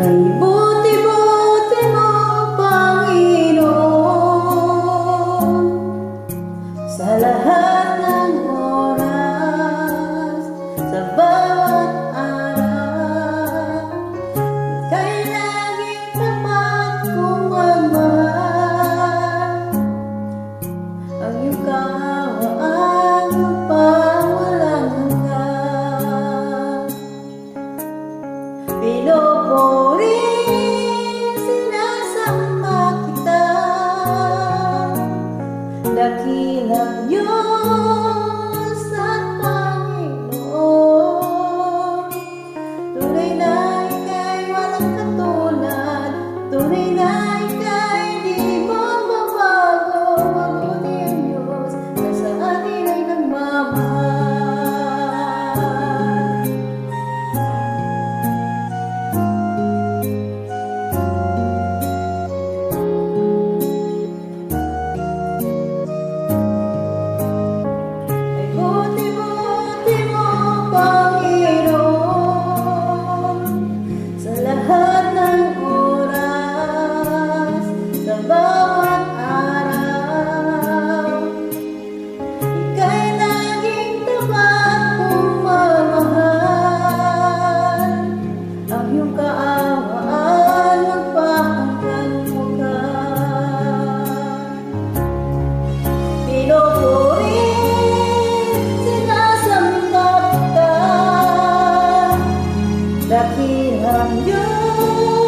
Kalibuti-buti mo, Panginoon, sa lahat ng dakilang Diyos. laki hanyut